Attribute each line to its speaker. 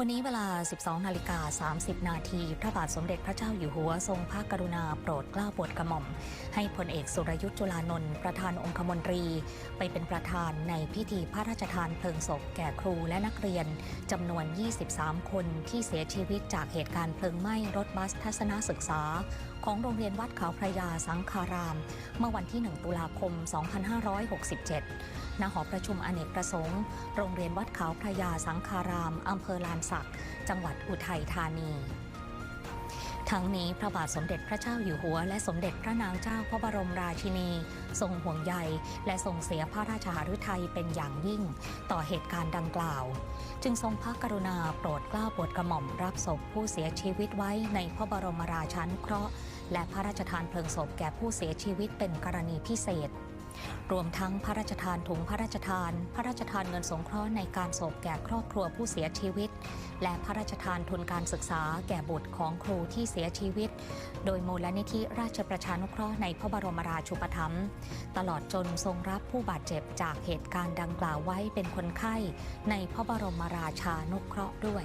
Speaker 1: วันนี้เวลา 12 นาฬิกา 30 นาทีพระบาทสมเด็จพระเจ้าอยู่หัวทรงพระกรุณาโปรดเกล้าโปรดกระหม่อม ให้พลเอกสุรยุทธ์จุลานนท์ประธานองคมนตรี ไปเป็นประธานในพิธีพระราชทานเพลิงศพแก่ครูและนักเรียนจำนวน 23 คนที่เสียชีวิตจากเหตุการณ์เพลิงไหม้รถบัสทัศนศึกษา ของโรงเรียนวัดเขาพระยาสังคาราม เมื่อวันที่ 1 ตุลาคม 2567 ณ หอประชุมอเนกประสงค์ โรงเรียนวัดเขาพระยาสังคาราม อำเภอลานสัก จังหวัดอุทัยธานีทั้งนี้พระบาทสมเด็จพระเจ้าอยู่หัว และสมเด็จพระนางเจ้าพระบรมราชินี ทรงห่วงใยและทรงเสียพระราชหฤทัยเป็นอย่างยิ่ง ต่อเหตุการณ์ดังกล่าว จึงทรงพระกรุณาโปรดเกล้าโปรดกระหม่อมรับศพผู้เสียชีวิตไว้ในพระบรมราชานุเคราะห์ และพระราชทานเพลิงศพแก่ผู้เสียชีวิตเป็นกรณีพิเศษ รวมทั้งพระราชทานถุงพระราชทาน พระราชทานเงินสงเคราะห์ในการศพแก่ครอบครัวผู้เสียชีวิต และพระราชทานทุนการศึกษาแก่บุตรของครูที่เสียชีวิต โดยมูลนิธิราชประชานุเคราะห์ในพระบรมราชูปถัมภ์ตลอดจนทรงรับผู้บาดเจ็บจากเหตุการณ์ดังกล่าวไว้เป็นคนไข้ในพระบรมราชานุเคราะห์ด้วย